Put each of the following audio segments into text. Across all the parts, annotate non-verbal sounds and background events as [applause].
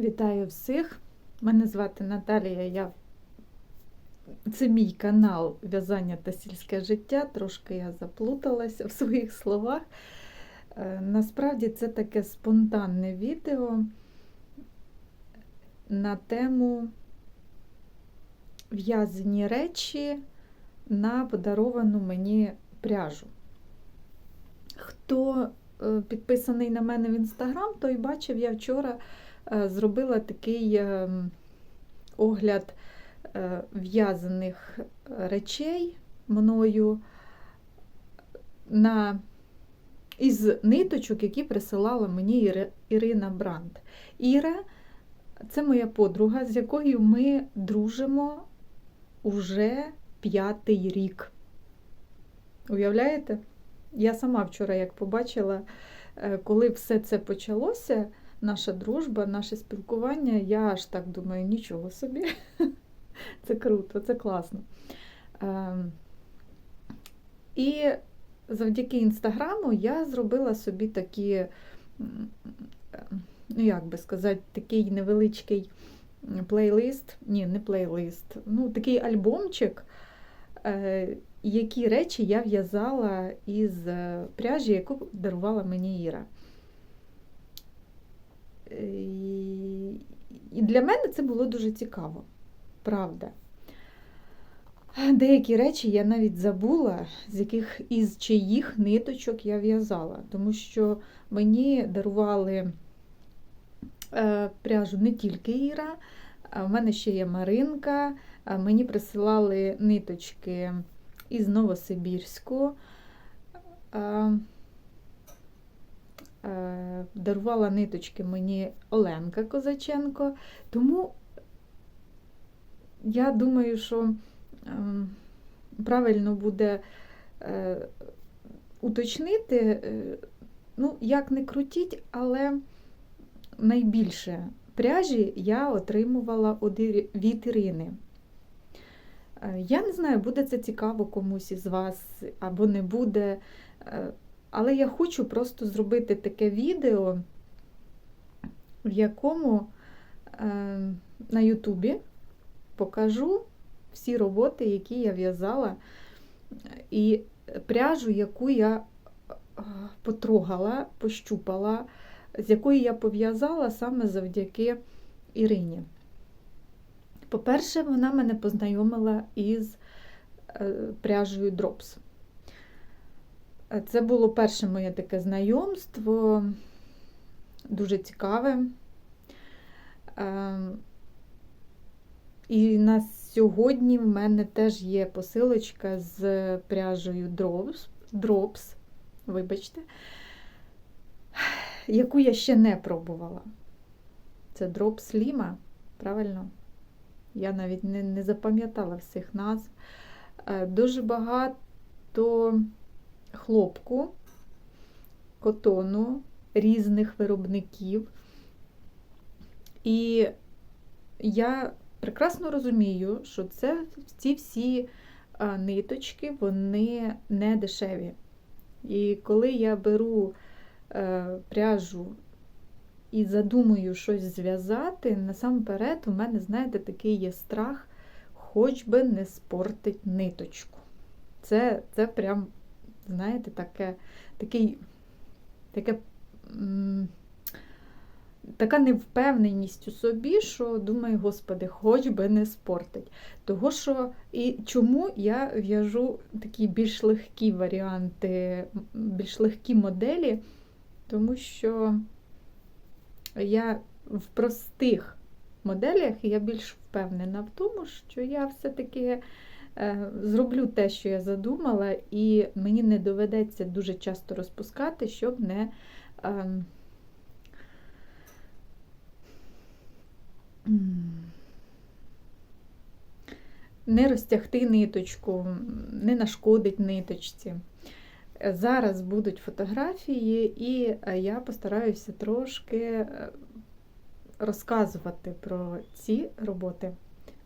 Вітаю всіх! Мене звати Наталія. Я... Це мій канал В'язання та сільське життя. Трошки я заплуталася в своїх словах. Е, Насправді це таке спонтанне відео на тему в'язані речі на подаровану мені пряжу. Хто е, підписаний на мене в інстаграм, той бачив, я вчора зробила такий е, огляд е, в'язаних речей мною на, із ниточок, які присилала мені Ірина Бранд. Іра це моя подруга, з якою ми дружимо уже п'ятий рік. Уявляєте? Я сама вчора, як побачила, е, коли все це почалося, наша дружба, наше спілкування, я аж так думаю, нічого собі. [laughs] Це круто, це класно. Ем, І завдяки інстаграму я зробила собі такі, ну як би сказати, такий невеличкий плейлист, ні, не плейлист, ну такий альбомчик, е, які речі я в'язала із е, пряжі, яку дарувала мені Іра. Е, І для мене це було дуже цікаво, правда. Деякі речі я навіть забула, з яких із чиїх ниточок я в'язала, тому що мені дарували е, пряжу не тільки Іра, а в мене ще є Маринка, мені присилали ниточки із Новосибірську. Е, Дарувала ниточки мені Оленка Козаченко. Тому я думаю, що ем, правильно буде е, уточнити, е, ну, як не крутіть, але найбільше пряжі я отримувала від Ірини. Я не знаю, буде це цікаво комусь із вас або не буде. Але я хочу просто зробити таке відео, в якому е, на Ютубі покажу всі роботи, які я в'язала, і пряжу, яку я е, потрогала, пощупала, з якою я пов'язала саме завдяки Ірині. По-перше, вона мене познайомила із е, пряжею Drops. Це було перше моє таке знайомство, дуже цікаве. Ем, І на сьогодні в мене теж є посилочка з пряжею Drops, Drops вибачте, яку я ще не пробувала. Це Drops Lima, правильно? Я навіть не, не запам'ятала всіх назв. Е, Дуже багато хлопку, котону різних виробників. І я прекрасно розумію, що це ці всі ниточки, вони не дешеві. І коли я беру е, пряжу і задумую щось зв'язати, насамперед у мене, знаєте, такий є страх, хоч би не спортить ниточку. Це, це прям, знаєте, таке, такий, таке, м, така невпевненість у собі, що думаю, господи, хоч би не спортить. Того, що і чому я в'яжу такі більш легкі варіанти, більш легкі моделі, тому що я в простих моделях я більш впевнена в тому, що я все-таки зроблю те, що я задумала, і мені не доведеться дуже часто розпускати, щоб не. ем, Не розтягти ниточку, не нашкодить ниточці. Е, Зараз будуть фотографії, і е, я постараюся трошки е, розказувати про ці роботи.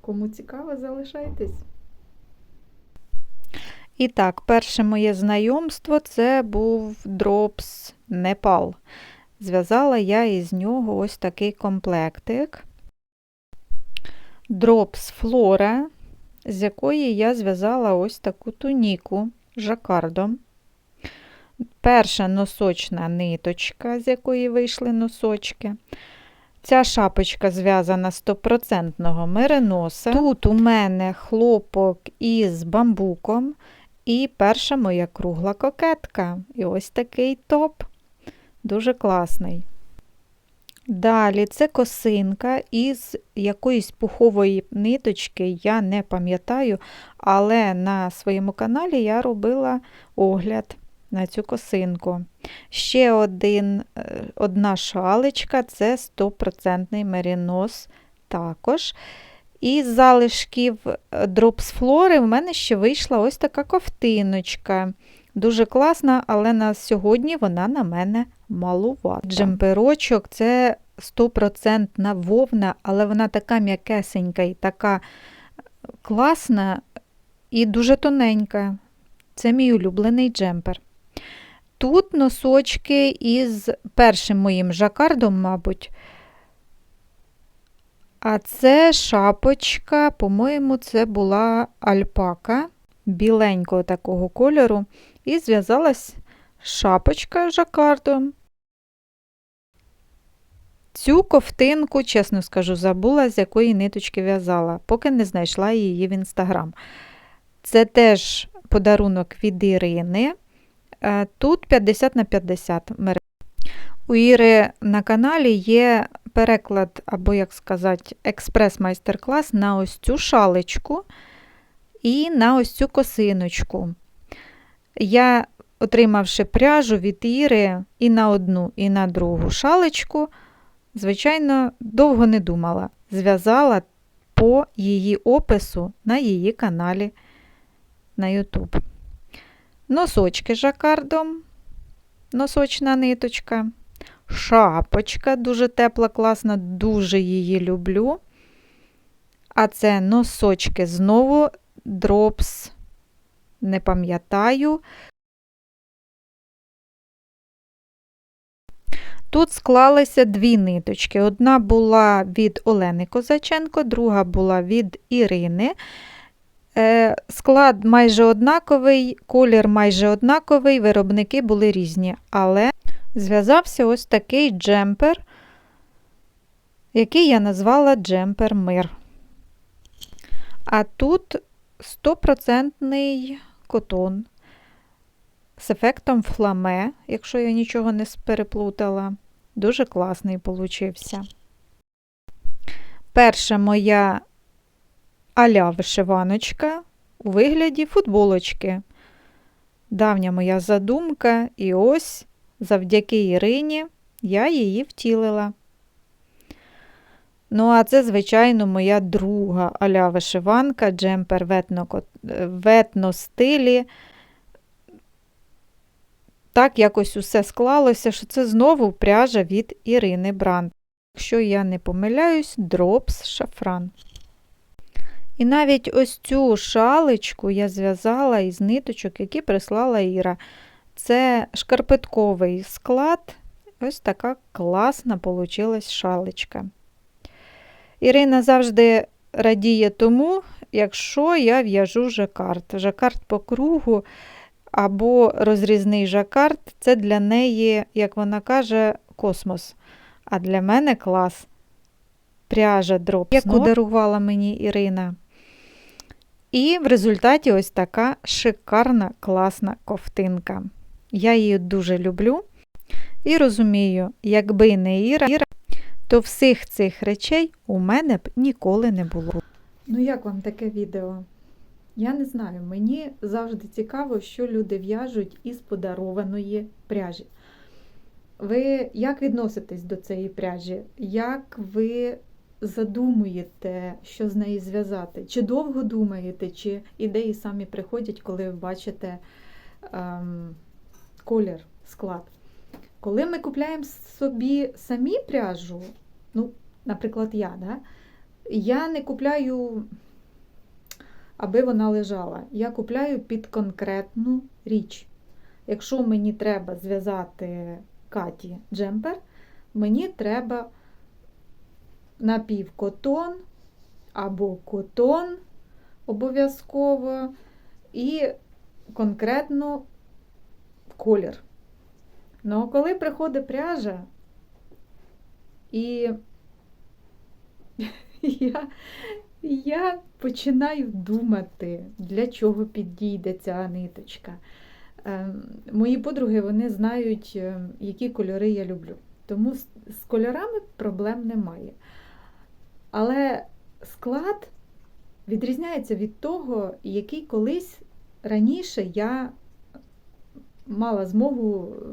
Кому цікаво, залишайтесь. І так, перше моє знайомство це був Drops Непал. зв'язала я із нього ось такий комплектик. Drops Flora, з якої я зв'язала ось таку туніку жакардом. Перша носочна ниточка, з якої вийшли носочки. Ця шапочка зв'язана з 100% мериноса. Тут у мене хлопок із бамбуком. І перша моя кругла кокетка. І ось такий топ. Дуже класний. Далі це косинка із якоїсь пухової ниточки, я не пам'ятаю, але на своєму каналі я робила огляд на цю косинку. Ще один, е, одна шалечка це 100% мерінос також. Із залишків дропс флори в мене ще вийшла ось така ковтиночка. Дуже класна, але на сьогодні вона на мене малувата. Джемперочок це 100% вовна, але вона така м'якесенька і така класна і дуже тоненька. Це мій улюблений джемпер. Тут носочки із першим моїм жакардом, мабуть. А це шапочка, по-моєму, це була альпака біленького такого кольору. І зв'язалась шапочка жакардом. Цю ковтинку, чесно скажу, забула, з якої ниточки в'язала, поки не знайшла її в інстаграм. Це теж подарунок від Ірини. Е, Тут 50 на 50 мережа. У Іри на каналі є переклад, або, як сказати, експрес-майстер-клас на ось цю шалечку і на ось цю косиночку. Я, отримавши пряжу від Іри і на одну, і на другу шалечку, звичайно, довго не думала. Зв'язала по її опису на її каналі на YouTube. Носочки жакардом, носочна ниточка, шапочка дуже тепла, класна, дуже її люблю. А це носочки знову дропс, не пам'ятаю. Тут склалися дві ниточки. Одна була від Олени Козаченко, друга була від Ірини. Е, Склад майже однаковий, колір майже однаковий, виробники були різні, але зв'язався ось такий джемпер, який я назвала джемпер Мир. А тут 100% котон з ефектом фламе, якщо я нічого не переплутала. Дуже класний получився. Перша моя аля вишиваночка у вигляді футболочки. Давня моя задумка, і ось завдяки Ірині я її втілила. Ну, а це, звичайно, моя друга аля вишиванка, джемпер ветно, стилі. Так якось усе склалося, що це знову пряжа від Ірини Бранд. Якщо я не помиляюсь, дропс шафран. І навіть ось цю шалечку я зв'язала із ниточок, які прислала Іра. Це шкарпетковий склад. Ось така класна получилась шалечка. Ірина завжди радіє тому, якщо я в'яжу жакард. Жакард по кругу або розрізний жакард це для неї, як вона каже, космос. А для мене клас. Пряжа дроп, яку дарувала мені Ірина. І в результаті ось така шикарна, класна ковтинка. Я її дуже люблю і розумію, якби не Іра, то всіх цих речей у мене б ніколи не було. Ну, як вам таке відео? Я не знаю, мені завжди цікаво, що люди в'яжуть із подарованої пряжі. Ви як відноситесь до цієї пряжі? Як ви задумуєте, що з неї зв'язати? Чи довго думаєте, чи ідеї самі приходять, коли ви бачите ем, колір, склад? Коли ми купляємо собі самі пряжу, ну, наприклад, я, да, я не купляю, аби вона лежала. Я купляю під конкретну річ. Якщо мені треба зв'язати Каті джемпер, мені треба напівкотон або котон обов'язково і конкретно колір. Ну, коли приходить пряжа, і [laughs] я, я починаю думати, для чого підійде ця ниточка. Ем, Мої подруги вони знають, ем, які кольори я люблю. Тому з кольорами проблем немає. Але склад відрізняється від того, який колись раніше я мала змогу е,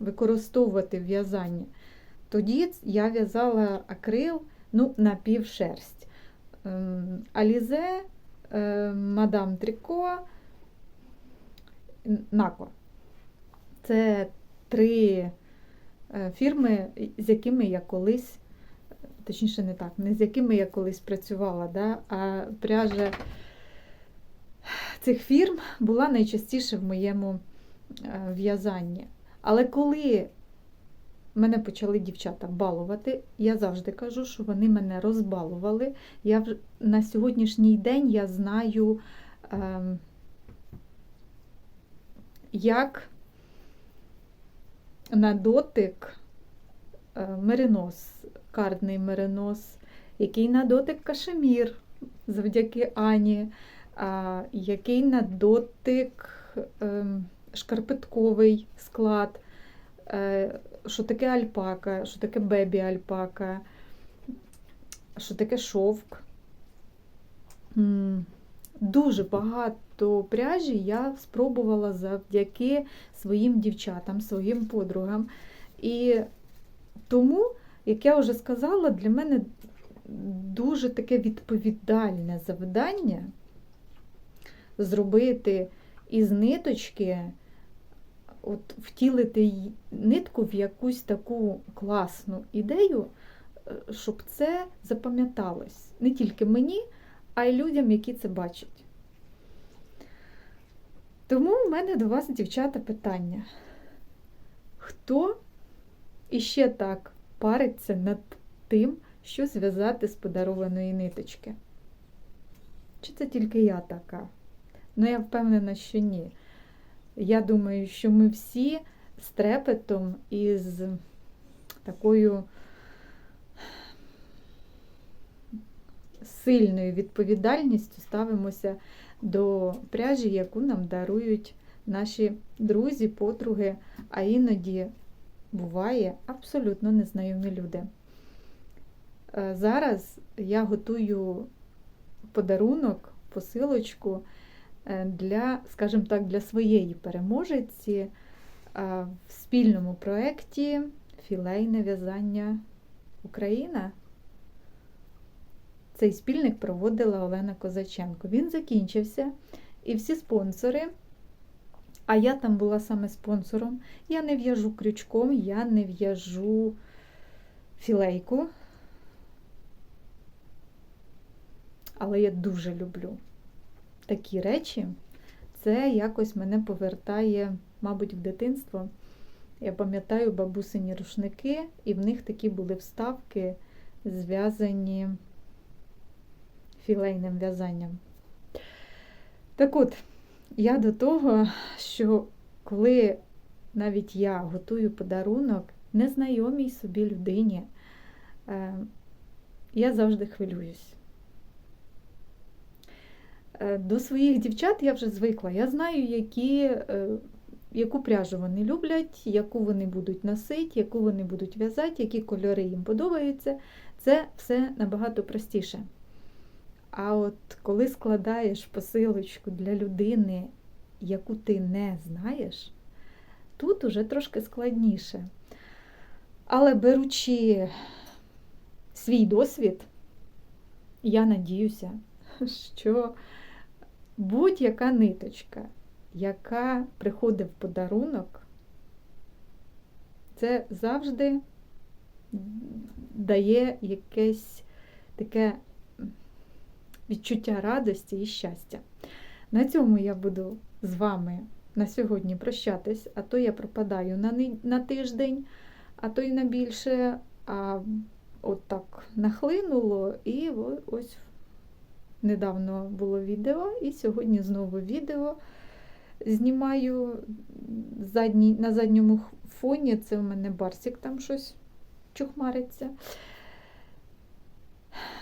використовувати в в'язанні. Тоді я в'язала акрил ну, на півшерсть. Ем, Алізе, ем, Мадам Тріко, Нако. Це три е, фірми, з якими я колись, точніше, не так, не з якими я колись працювала, да, а пряжа цих фірм була найчастіше в моєму е, в'язанні. Але коли мене почали дівчата балувати, я завжди кажу, що вони мене розбалували. Я на сьогоднішній день я знаю, ем, як на дотик е, меринос, кардний меринос, який на дотик кашемір завдяки Ані, який на дотик ем, шкарпетковий склад, е, що таке альпака, що таке бебі альпака, що таке шовк. Дуже багато пряжі я спробувала завдяки своїм дівчатам, своїм подругам. І тому, як я вже сказала, для мене дуже таке відповідальне завдання зробити із ниточки, от втілити нитку в якусь таку класну ідею, е, щоб це запам'яталось не тільки мені, а й людям, які це бачать. Тому в мене до вас, дівчата, питання. Хто іще так париться над тим, що зв'язати з подарованої ниточки? Чи це тільки я така? Ну, я впевнена, що ні. Я думаю, що ми всі з трепетом і з такою сильною відповідальністю ставимося до пряжі, яку нам дарують наші друзі, подруги, а іноді буває абсолютно незнайомі люди. Е, Зараз я готую подарунок, посилочку для, скажімо так, для своєї переможеці е, в спільному проєкті Філейне в'язання Україна. Цей спільник проводила Олена Козаченко. Він закінчився, і всі спонсори, а я там була саме спонсором, я не в'яжу крючком, я не в'яжу філейку. Але я дуже люблю такі речі. Це якось мене повертає, мабуть, в дитинство. Я пам'ятаю бабусині рушники, і в них такі були вставки, зв'язані філейним в'язанням. Так от, я до того, що коли навіть я готую подарунок незнайомій собі людині, е, я завжди хвилююсь. Е, До своїх дівчат я вже звикла. Я знаю, які, е, яку пряжу вони люблять, яку вони будуть носити, яку вони будуть в'язати, які кольори їм подобаються. Це все набагато простіше. А от коли складаєш посилочку для людини, яку ти не знаєш, тут уже трошки складніше. Але беручи свій досвід, я надіюся, що будь-яка ниточка, яка приходить в подарунок, це завжди дає якесь таке відчуття радості і щастя. На цьому я буду з вами на сьогодні прощатись, а то я пропадаю на, на тиждень. а то й на більше. А от так нахлинуло, і ось недавно було відео, і сьогодні знову відео. Знімаю задній, на задньому фоні, це у мене барсик там щось чухмариться.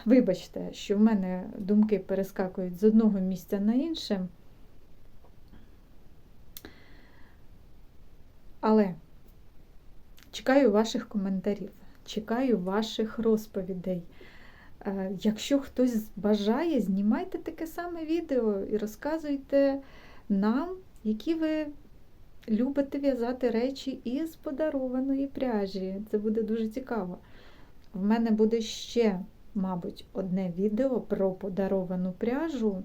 Вибачте, що в мене думки перескакують з одного місця на інше. Але чекаю ваших коментарів, чекаю ваших розповідей. Е, Якщо хтось бажає, знімайте таке саме відео і розказуйте нам, які ви любите в'язати речі із подарованої пряжі. Це буде дуже цікаво. В мене буде ще, мабуть, одне відео про подаровану пряжу,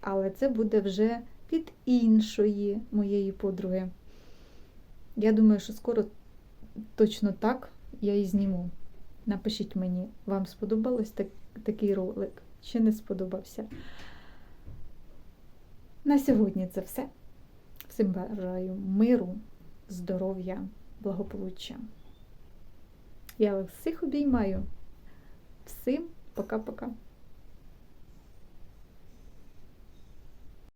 але це буде вже від іншої моєї подруги. Я думаю, що скоро точно так я і зніму. Напишіть мені, вам сподобалось так, такий ролик чи не сподобався. На сьогодні це все. Всім бажаю миру, здоров'я, благополуччя. Я вас всіх обіймаю. Всім пока-пока.